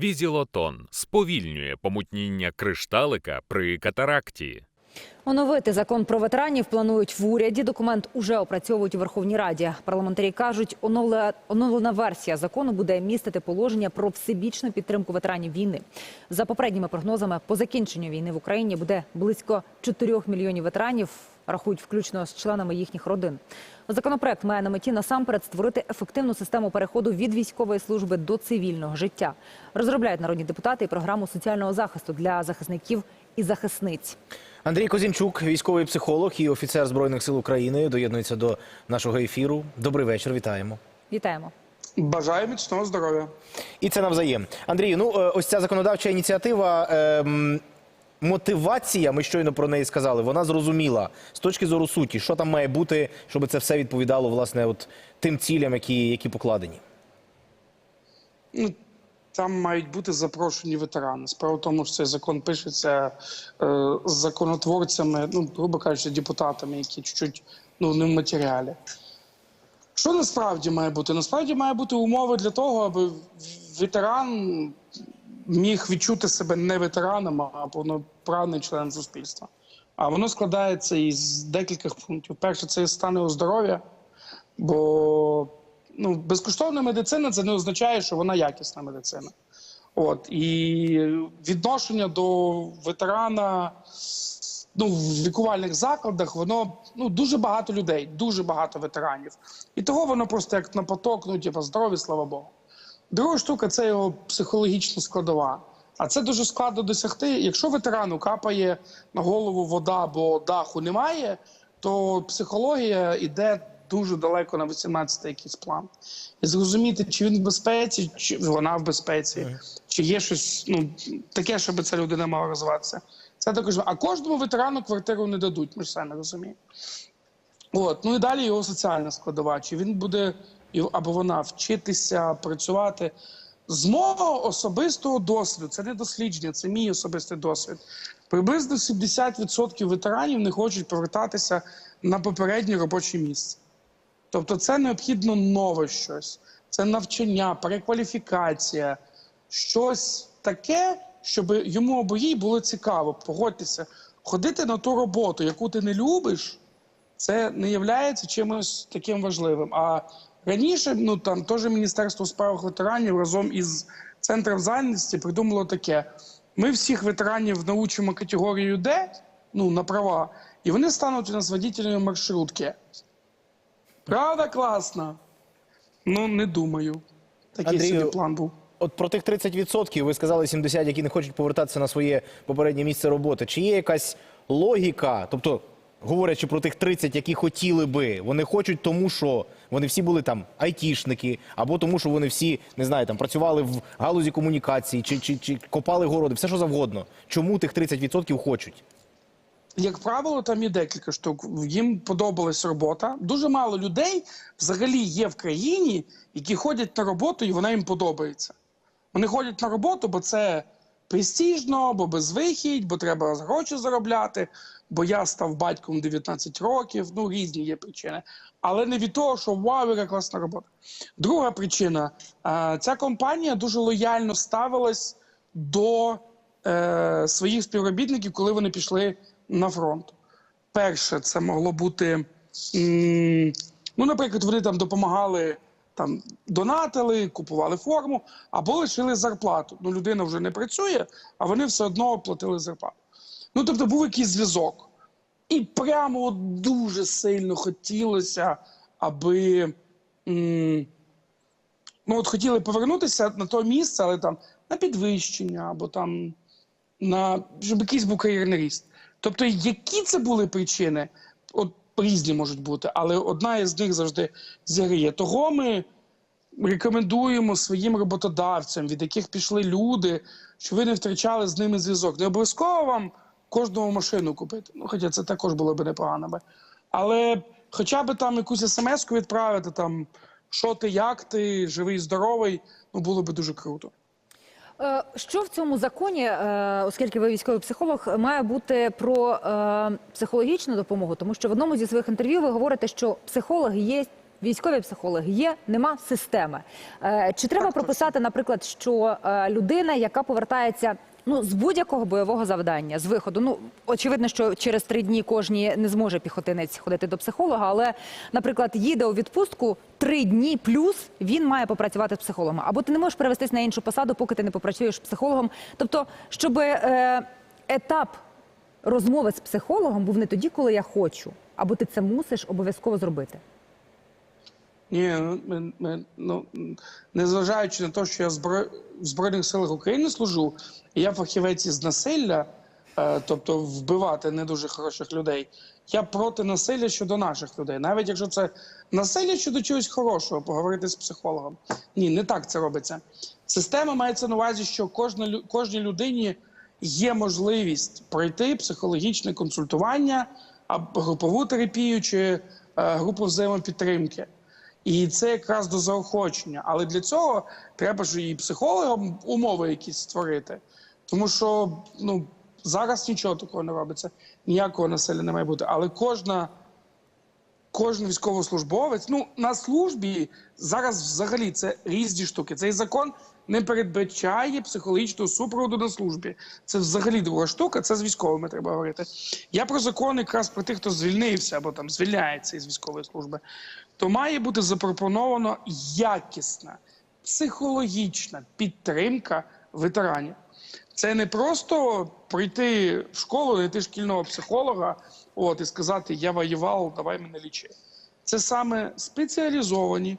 Візілотон сповільнює помутніння кришталика при катаракті. Оновити закон про ветеранів планують в уряді. Документ уже опрацьовують у Верховній Раді. Парламентарі кажуть, оновле- оновлена версія закону буде містити положення про всебічну підтримку ветеранів війни. За попередніми прогнозами, по закінченню війни в Україні буде близько 4 мільйонів ветеранів. Рахують включно з членами їхніх родин. Законопроект має на меті насамперед створити ефективну систему переходу від військової служби до цивільного життя. Розробляють народні депутати і програму соціального захисту для захисників і захисниць. Андрій Козінчук, військовий психолог і офіцер збройних сил України, доєднується до нашого ефіру. Добрий вечір, вітаємо. Вітаємо. Бажаю міцного здоров'я. І це навзаєм. Андрію, ну е, ось ця законодавча ініціатива. ем, Мотивація, ми щойно про неї сказали, вона зрозуміла з точки зору суті, що там має бути, щоб це все відповідало власне от тим цілям, які, які покладені. Ну, там мають бути запрошені ветерани. Справа в тому, що цей закон пишеться е, законотворцями, ну, грубо кажучи, депутатами, які чуть-чуть ну, не в матеріалі. Що насправді має бути? Насправді має бути умови для того, аби ветеран міг відчути себе не ветераном, а повноправним членом суспільства. А воно складається із декількох пунктів. Перше, це стан його здоров'я, бо ну, безкоштовна медицина це не означає, що вона якісна медицина. От і відношення до ветерана ну, в лікувальних закладах, воно ну дуже багато людей, дуже багато ветеранів. І того воно просто як на поток, ну типу, здорові, слава Богу. Друга штука це його психологічна складова. А це дуже складно досягти. Якщо ветерану капає на голову вода, бо даху немає, то психологія йде дуже далеко на 18-й якийсь план. І зрозуміти, чи він в безпеці, чи вона в безпеці, чи є щось ну, таке, щоб ця людина мала розвиватися. Це також. А кожному ветерану квартиру не дадуть, ми ж самі розуміємо. От, ну і далі його соціальна складова. Чи він буде або вона вчитися, працювати. З мого особистого досвіду, це не дослідження, це мій особистий досвід. Приблизно 70% ветеранів не хочуть повертатися на попереднє робоче місце. Тобто, це необхідно нове щось, це навчання, перекваліфікація, щось таке, щоб йому або їй було цікаво. Погодьтеся, ходити на ту роботу, яку ти не любиш, це не є чимось таким важливим. А раніше, ну там теж Міністерство у справах ветеранів разом із центром зайнятості придумало таке: ми всіх ветеранів научимо категорію Д, ну на права, і вони стануть у нас водителями маршрутки. Правда, класно? Ну, не думаю. Такий Андрію, собі план був. От про тих 30%, ви сказали 70, які не хочуть повертатися на своє попереднє місце роботи. Чи є якась логіка? Тобто, говорячи про тих 30, які хотіли би, вони хочуть тому, що вони всі були там айтішники, або тому, що вони всі не знаю, там працювали в галузі комунікації, чи, чи, чи копали городи, все що завгодно. Чому тих 30% хочуть? Як правило, там є декілька штук. Їм подобалась робота. Дуже мало людей взагалі є в країні, які ходять на роботу, і вона їм подобається. Вони ходять на роботу, бо це престижно, бо безвихідь, бо треба гроші заробляти, бо я став батьком 19 років. Ну, різні є причини. Але не від того, що вау, яка класна робота. Друга причина: ця компанія дуже лояльно ставилась до е, своїх співробітників, коли вони пішли на фронт. Перше, це могло бути. Ну, наприклад, вони там допомагали, там донатили, купували форму або лишили зарплату. Ну, людина вже не працює, а вони все одно платили зарплату. Ну, тобто, був якийсь зв'язок. І прямо от дуже сильно хотілося, аби. Ну, от хотіли повернутися на то місце, але там на підвищення або там на щоб якийсь був кар'єрний ріст. Тобто, які це були причини, от різні можуть бути, але одна із них завжди зіграє. Того ми рекомендуємо своїм роботодавцям, від яких пішли люди, щоб ви не втрачали з ними зв'язок. Не обов'язково вам кожного машину купити. Ну, хоча це також було б непогано. би. Але хоча б там якусь смс-ку відправити, там що ти, як ти, живий, здоровий, ну було б дуже круто. Е, Що в цьому законі, е, оскільки ви військовий психолог, має бути про е, психологічну допомогу? Тому що в одному зі своїх інтерв'ю ви говорите, що психологи є Військові психологи є, нема системи. Чи треба прописати, наприклад, що людина, яка повертається ну з будь-якого бойового завдання, з виходу, ну очевидно, що через три дні кожні не зможе піхотинець ходити до психолога, але, наприклад, їде у відпустку три дні плюс він має попрацювати з психологом. Або ти не можеш перевестись на іншу посаду, поки ти не попрацюєш з психологом. Тобто, щоб е, етап розмови з психологом був не тоді, коли я хочу, або ти це мусиш обов'язково зробити. Ні, ну, ну, незважаючи на те, що я в Збройних силах України служу, я фахівець із насилля, е, тобто вбивати не дуже хороших людей, я проти насилля щодо наших людей. Навіть якщо це насилля щодо чогось хорошого, поговорити з психологом. Ні, не так це робиться. Система мається на увазі, що кожна, кожній людині є можливість пройти психологічне консультування, групову терапію чи е, групу взаємопідтримки. І це якраз до заохочення. Але для цього треба ж і психологам умови якісь створити. Тому що ну, зараз нічого такого не робиться, ніякого насилля не має бути. Але кожна, кожен військовослужбовець, ну на службі зараз взагалі це різні штуки. Цей закон не передбачає психологічного супроводу на службі. Це взагалі друга штука, це з військовими треба говорити. Я про закон якраз про тих, хто звільнився або там звільняється із військової служби. То має бути запропоновано якісна психологічна підтримка ветеранів. Це не просто прийти в школу, знайти шкільного психолога, от і сказати Я воював, давай мене лічи. Це саме спеціалізовані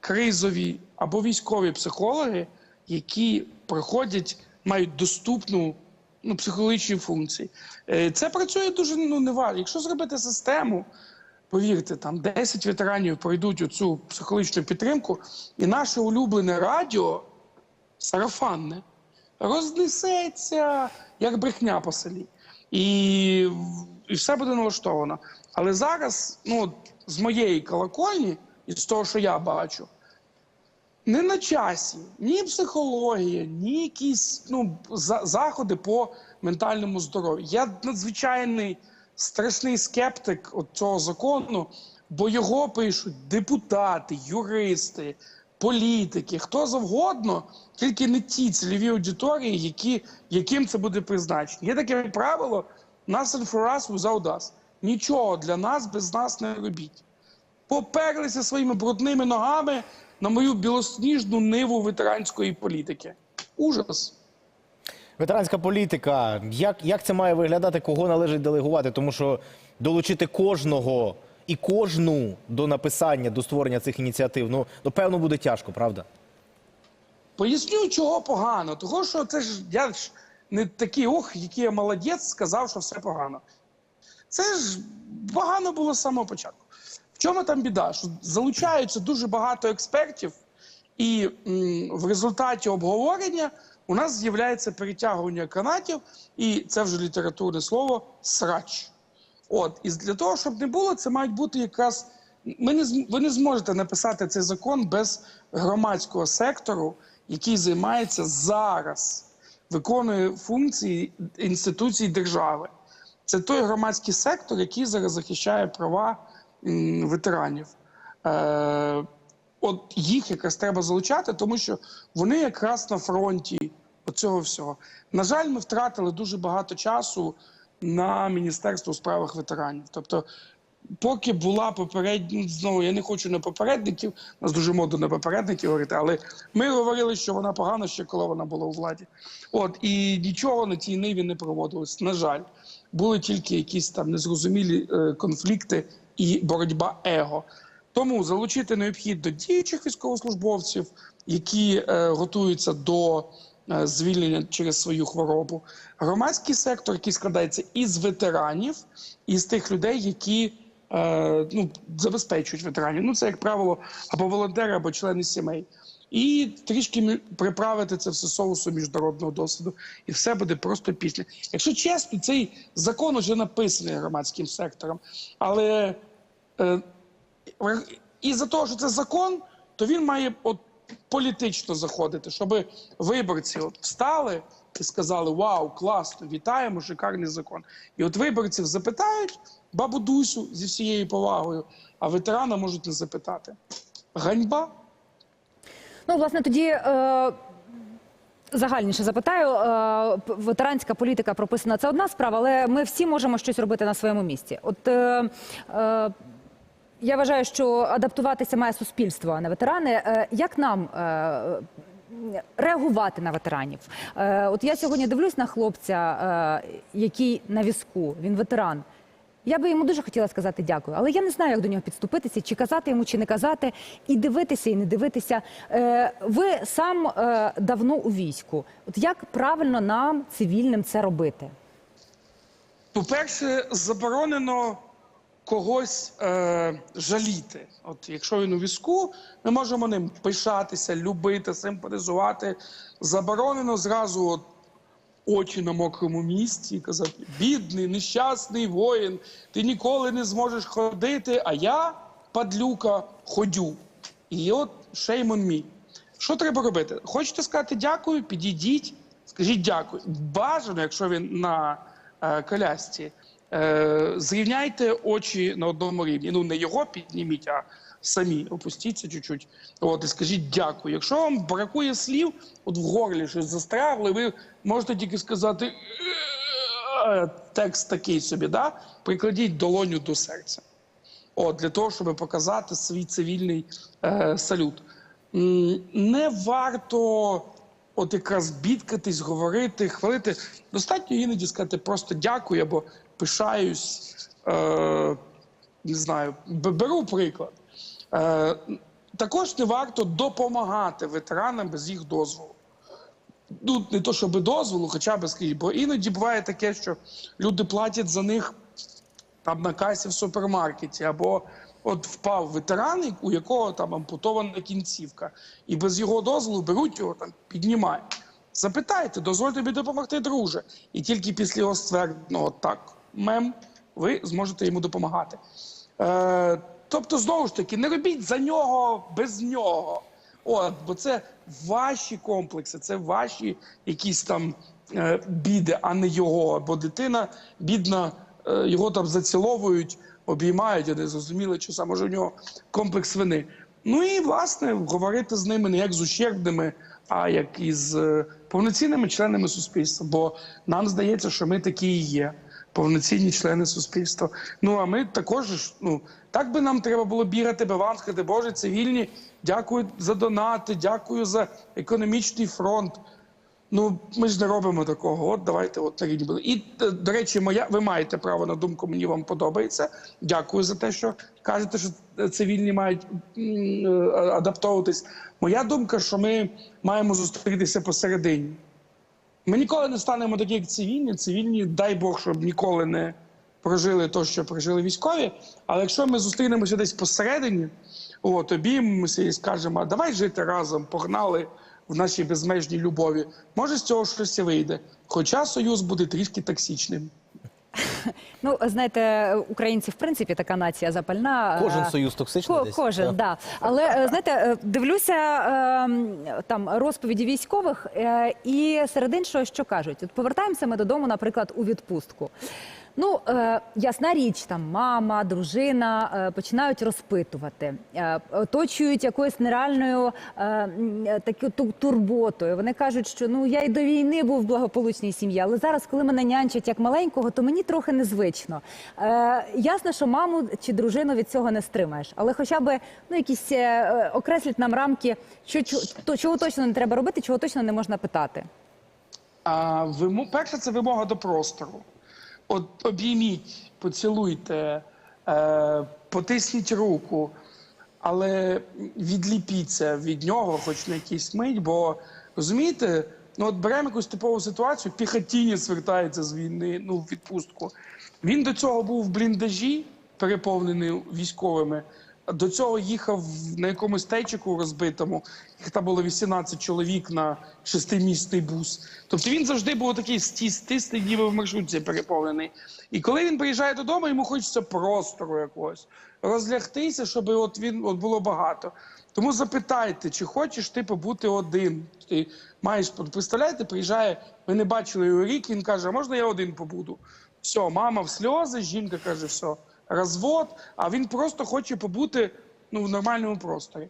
кризові або військові психологи, які проходять, мають доступну ну, психологічні функції. Е, Це працює дуже ну, неважко. Якщо зробити систему, повірте, там 10 ветеранів пройдуть оцю психологічну підтримку, і наше улюблене радіо сарафанне рознесеться як брехня по селі. І, і все буде налаштовано. Але зараз, ну, з моєї колокольні, і з того, що я бачу, не на часі ні психологія, ні якісь ну, за- заходи по ментальному здоров'ю. Я надзвичайний страшний скептик от цього закону, бо його пишуть депутати, юристи, політики, хто завгодно, тільки не ті цільові аудиторії, які, яким це буде призначено. Є таке правило: nothing for us without us. Нічого для нас без нас не робіть поперлися своїми брудними ногами на мою білосніжну ниву ветеранської політики. Ужас. Ветеранська політика. Як, як це має виглядати, кого належить делегувати? Тому що долучити кожного і кожну до написання, до створення цих ініціатив, ну, напевно, буде тяжко, правда? Поясню, чого погано. Того, що це ж я ж не такий ох, який я молодець, сказав, що все погано. Це ж погано було з самого початку. В чому там біда? Що залучаються дуже багато експертів, і м, в результаті обговорення у нас з'являється перетягування канатів, і це вже літературне слово срач. От, і для того, щоб не було, це мають бути якраз. Ми не ви не зможете написати цей закон без громадського сектору, який займається зараз, виконує функції інституцій держави. Це той громадський сектор, який зараз захищає права ветеранів. Е, от їх якраз треба залучати, тому що вони якраз на фронті оцього всього. На жаль, ми втратили дуже багато часу на Міністерство у справах ветеранів. Тобто, поки була попередня, ну, знову я не хочу на попередників, нас дуже модно на попередників говорити, але ми говорили, що вона погана ще коли вона була у владі. От і нічого на тій ниві не проводилось. На жаль, були тільки якісь там незрозумілі е, конфлікти і боротьба его. Тому залучити необхідно діючих військовослужбовців, які е, готуються до звільнення через свою хворобу. Громадський сектор, який складається із ветеранів, і з тих людей, які е, ну, забезпечують ветеранів. Ну, це, як правило, або волонтери, або члени сімей. І трішки приправити це все соусом міжнародного досвіду, і все буде просто після. Якщо чесно, цей закон уже написаний громадським сектором, але е, і за того, що це закон, то він має от політично заходити, щоб виборці от встали і сказали: Вау, класно, вітаємо, шикарний закон. І от виборців запитають бабу Дусю зі всією повагою, а ветерана можуть не запитати. Ганьба. Ну, власне, тоді е, загальніше запитаю. Е, ветеранська політика прописана це одна справа, але ми всі можемо щось робити на своєму місці. От е, е, я вважаю, що адаптуватися має суспільство, а не ветерани. Е, як нам? Е, Реагувати на ветеранів. Е, от я сьогодні дивлюсь на хлопця, який на візку, він ветеран. Я би йому дуже хотіла сказати дякую, але я не знаю, як до нього підступитися, чи казати йому, чи не казати, і дивитися, і не дивитися. Ви сам давно у війську. От як правильно нам, цивільним, це робити? По-перше, заборонено когось е, жаліти. От якщо він у візку, ми можемо ним пишатися, любити, симпатизувати. Заборонено зразу от, очі на мокрому місці і казати: бідний, нещасний воїн, ти ніколи не зможеш ходити, а я, падлюка, ходю. І от shame on. Що треба робити? Хочете сказати дякую, підійдіть, скажіть дякую. Бажано, якщо він на е, колясці, зрівняйте очі на одному рівні. Ну, не його підніміть, а самі опустіться чуть-чуть. От, і скажіть дякую. Якщо вам бракує слів, от в горлі щось застрягли, ви можете тільки сказати «Е, текст такий собі, да? прикладіть долоню до серця. От, для того, щоб показати свій цивільний е, салют. Не варто от якраз бідкатись, говорити, хвалити. Достатньо іноді сказати просто дякую або пишаюсь. Е, не знаю, беру приклад. Е, також не варто допомагати ветеранам без їх дозволу. Ну, не то, щоб дозволу, хоча б скажіть, бо іноді буває таке, що люди платять за них там на касі в супермаркеті, або от впав ветеран, у якого там ампутована кінцівка, і без його дозволу беруть його там, піднімають. Запитайте, дозволь тобі допомогти, друже. І тільки після його ствердженого так, мем, ви зможете йому допомагати. Е, тобто, знову ж таки, не робіть за нього без нього. От, бо це ваші комплекси, це ваші якісь там е, біди, а не його. Бо дитина бідна, е, його там заціловують, обіймають, а не зрозуміли, що саме у нього комплекс вини. Ну і власне говорити з ними не як з ущербними, а як із е, повноцінними членами суспільства. Бо нам здається, що ми такі і є. Повноцінні члени суспільства. Ну а ми також ну так би нам треба було бігати би вам, сказати, Боже, цивільні, дякую за донати, дякую за економічний фронт. Ну ми ж не робимо такого. От давайте от на рівні були. І е, до речі, моя ви маєте право на думку. Мені вам подобається. Дякую за те, що кажете, що е, цивільні мають е, адаптовуватись. Моя думка, що ми маємо зустрітися посередині. Ми ніколи не станемо такі, як цивільні. Цивільні, дай Бог, щоб ніколи не прожили те, що прожили військові. Але якщо ми зустрінемося десь посередині, от, обіймемося і скажемо, а давай жити разом, погнали в нашій безмежній любові. Може, з цього щось вийде. Хоча союз буде трішки токсичним. Ну, знаєте, українці в принципі така нація запальна. Кожен Е, союз токсичний Ко- десь. Кожен, Так. да. Але е, знаєте, е, дивлюся ем, там розповіді військових, і серед іншого, що кажуть, от повертаємося ми додому, наприклад, у відпустку. Ну, е, ясна річ, там мама, дружина е, починають розпитувати, е, оточують якоюсь нереальною е, таку ту- турботою. Вони кажуть, що ну я й до війни був в благополучній сім'ї, але зараз, коли мене нянчать як маленького, то мені трохи незвично. Е, ясно, що маму чи дружину від цього не стримаєш, але хоча б ну якісь е, е, нам рамки, що чо- то, чого точно не треба робити, чого точно не можна питати. А вимо... перше, це вимога до простору. От обійміть, поцілуйте, е, потисніть руку, але відліпіться від нього, хоч на якийсь мить, бо розумієте, ну от беремо якусь типову ситуацію, піхотінець звертається з війни, ну в відпустку. Він до цього був в бліндажі, переповнений військовими. До цього їхав на якомусь тейчику розбитому. Їх там було 18 чоловік на шестимісний бус. Тобто він завжди був такий стістистий, ніби в маршрутці переповнений. І коли він приїжджає додому, йому хочеться простору якогось розлягтися, щоб от він от було багато. Тому запитайте, чи хочеш ти побути один. Ти маєш представляєте, приїжджає, ви не бачили його рік. Він каже: можна я один побуду? Все, мама в сльози, жінка каже, все, розвод. А він просто хоче побути ну, в нормальному просторі.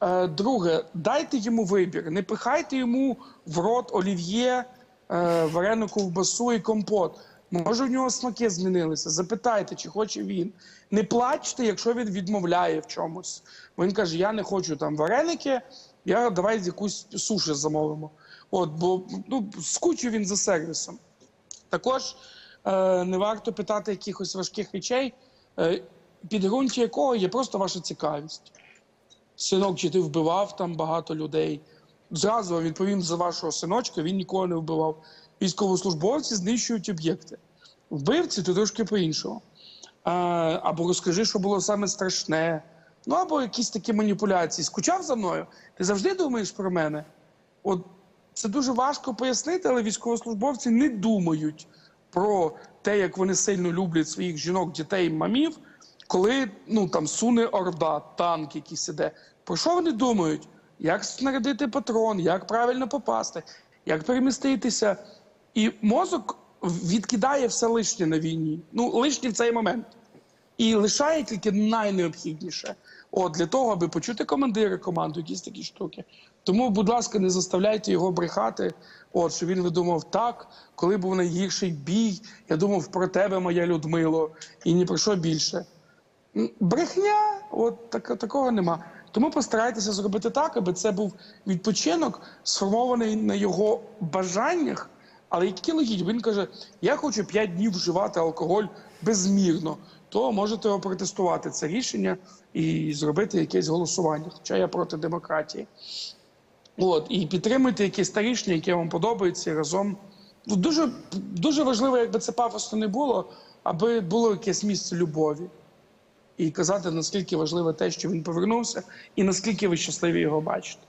Е, друге, дайте йому вибір, не пихайте йому в рот олів'є, е, варену ковбасу і компот. Може, в нього смаки змінилися. Запитайте, чи хоче він. Не плачте, якщо він відмовляє в чомусь. Бо він каже: Я не хочу там вареники, я давай якусь суші замовимо. От, бо ну, скучив він за сервісом. Також е, не варто питати якихось важких речей, е, підґрунті якого є просто ваша цікавість. Синок, чи ти вбивав там багато людей? Зразу відповім за вашого синочка, він нікого не вбивав. Військовослужбовці знищують об'єкти. Вбивці то трошки по-іншому. Або розкажи, що було саме страшне. Ну або якісь такі маніпуляції. Скучав за мною? Ти завжди думаєш про мене? От це дуже важко пояснити, але військовослужбовці не думають про те, як вони сильно люблять своїх жінок, дітей, мамів, коли ну там суне орда, танк якийсь іде. Про що вони думають? Як снарядити патрон, як правильно попасти, як переміститися. І мозок відкидає все лишнє на війні. Ну, лишнє в цей момент. І лишає тільки найнеобхідніше. От для того, аби почути командира команду, якісь такі штуки. Тому, будь ласка, не заставляйте його брехати. От що він видумав так, коли був найгірший бій. Я думав про тебе, моя Людмило, і ні про що більше. Брехня, от так, такого нема. Тому постарайтеся зробити так, аби це був відпочинок, сформований на його бажаннях, але які логічні. Він каже: я хочу 5 днів вживати алкоголь безмірно. То можете опротестувати це рішення і зробити якесь голосування. Хоча я проти демократії. От, і підтримуйте якесь та рішення, яке вам подобається, разом. Ну, Дуже, дуже важливо, якби це пафосно не було, аби було якесь місце любові. І казати, наскільки важливо те, що він повернувся, і наскільки ви щасливі його бачите.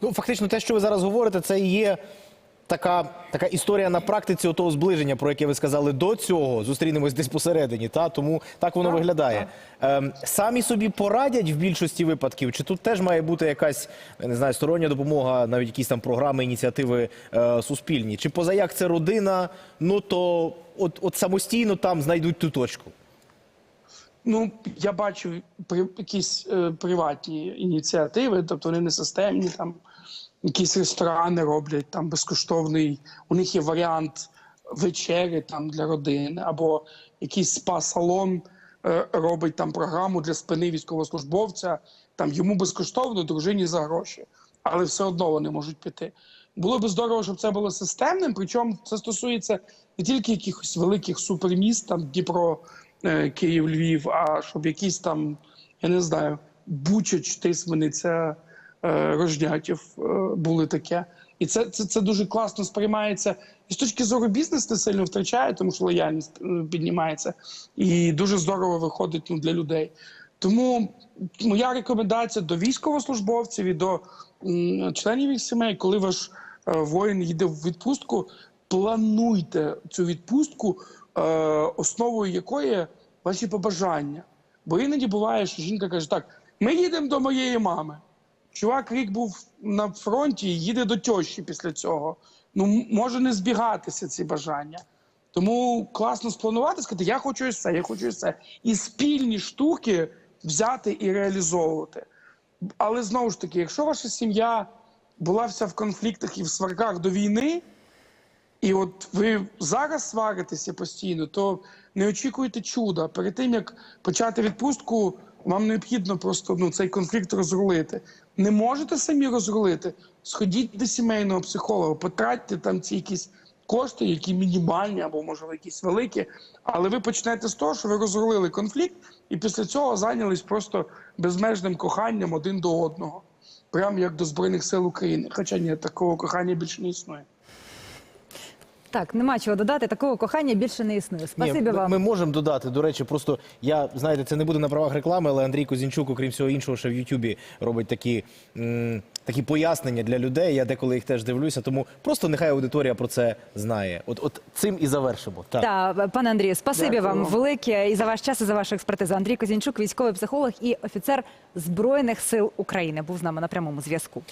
Ну, фактично, те, що ви зараз говорите, це і є така, така історія на практиці того зближення, про яке ви сказали до цього. Зустрінемось десь посередині. Та? Тому так воно Так, виглядає. Ем, самі собі порадять в більшості випадків, чи тут теж має бути якась я не знаю, стороння допомога, навіть якісь там програми, ініціативи е, суспільні? Чи позаяк це родина, ну то от, от самостійно там знайдуть ту точку. Ну, я бачу при, якісь е, приватні ініціативи, тобто вони не системні, там якісь ресторани роблять там безкоштовний. У них є варіант вечері там для родини, або якийсь спа-салон е, робить там програму для спини військовослужбовця. Там йому безкоштовно, дружині за гроші, але все одно вони можуть піти. Було би здорово, щоб це було системним. Причому це стосується не тільки якихось великих суперміст, там Дніпро, е, Київ, Львів, а щоб якісь там, я не знаю, Бучач, Тисмениця, Рожнятів е, були таке. І це, це, це дуже класно сприймається. І з точки зору бізнес не сильно втрачає, тому що лояльність е, піднімається. І дуже здорово виходить ну, для людей. Тому моя рекомендація до військовослужбовців і до м, членів їх сімей, коли ваш е, воїн їде в відпустку, плануйте цю відпустку, е, основою якої ваші побажання. Бо іноді буває, що жінка каже: так, ми їдемо до моєї мами. Чувак рік був на фронті і їде до тещі після цього. Ну, може не збігатися ці бажання. Тому класно спланувати, сказати, я хочу ось це, я хочу ось це. І спільні штуки взяти і реалізовувати. Але знову ж таки, якщо ваша сім'я була вся в конфліктах і в сварках до війни, і от ви зараз сваритеся постійно, то не очікуйте чуда. Перед тим як почати відпустку, вам необхідно просто ну, цей конфлікт розрулити. Не можете самі розрулити. Сходіть до сімейного психолога, потратьте там ці якісь кошти, які мінімальні або можливо якісь великі. Але ви почнете з того, що ви розрулили конфлікт, і після цього зайнялись просто безмежним коханням один до одного, прямо як до Збройних сил України. Хоча ні, такого кохання більше не існує. Так, нема чого додати. Такого кохання більше не існує. Ні, Спасибі ми, вам. ми можемо додати. До речі, просто я знаєте, це не буде на правах реклами, але Андрій Козінчук, окрім всього іншого, ще в Ютубі робить такі, м, такі пояснення для людей. Я деколи їх теж дивлюся. Тому просто нехай аудиторія про це знає. От, от цим і завершимо. Так. Та, пане Андрію, спасибі Дякую вам вам. велике і за ваш час, і за вашу експертизу. Андрій Козінчук, військовий психолог і офіцер Збройних сил України, був з нами на прямому зв'язку.